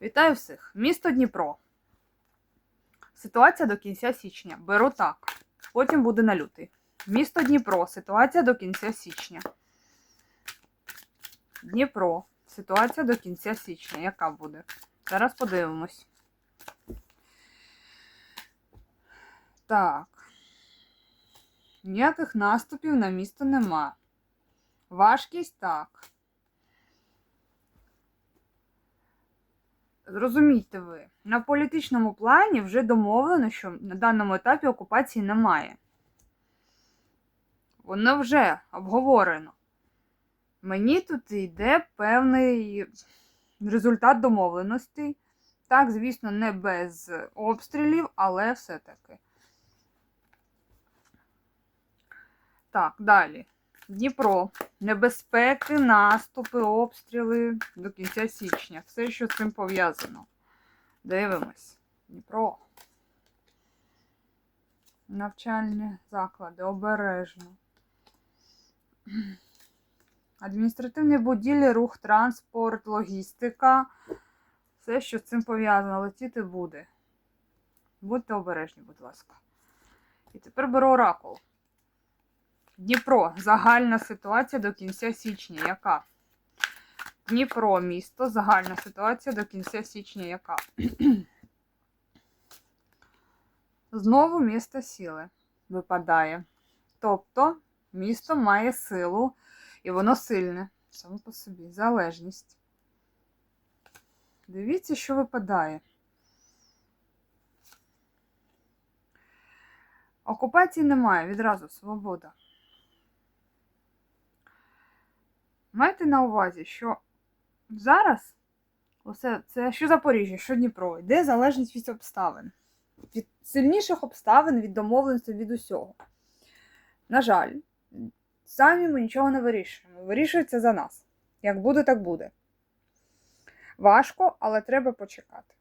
Вітаю всіх! Місто Дніпро. Ситуація до кінця січня. Беру так. Потім буде на лютий. Місто Дніпро. Ситуація до кінця січня. Дніпро. Ситуація до кінця січня. Яка буде? Зараз подивимось. Так. Ніяких наступів на місто нема. Важкість так. Зрозумійте ви, на політичному плані вже домовлено, що на даному етапі окупації немає. Воно вже обговорено. Мені тут йде певний результат домовленостей. Так, звісно, не без обстрілів, але все-таки. Так, далі. Дніпро. Небезпеки, наступи, обстріли до кінця січня. Все, що з цим пов'язано. Дивимось. Дніпро. Навчальні заклади обережно. Адміністративні будівлі, рух, транспорт, логістика. Все, що з цим пов'язано, летіти буде. Будьте обережні, будь ласка. І тепер беру оракул. Дніпро. Загальна ситуація до кінця січня. Яка? Дніпро, місто. Загальна ситуація до кінця січня. Яка? Знову місто сіли випадає. Тобто місто має силу, і воно сильне. Само по собі. Залежність. Дивіться, що випадає. Окупації немає, відразу свобода. Майте на увазі, що зараз усе це що Запоріжжя, що Дніпро, йде залежність від обставин, від сильніших обставин, від домовленості, від усього. На жаль, самі ми нічого не вирішуємо. Вирішується за нас. Як буде, так буде. Важко, але треба почекати.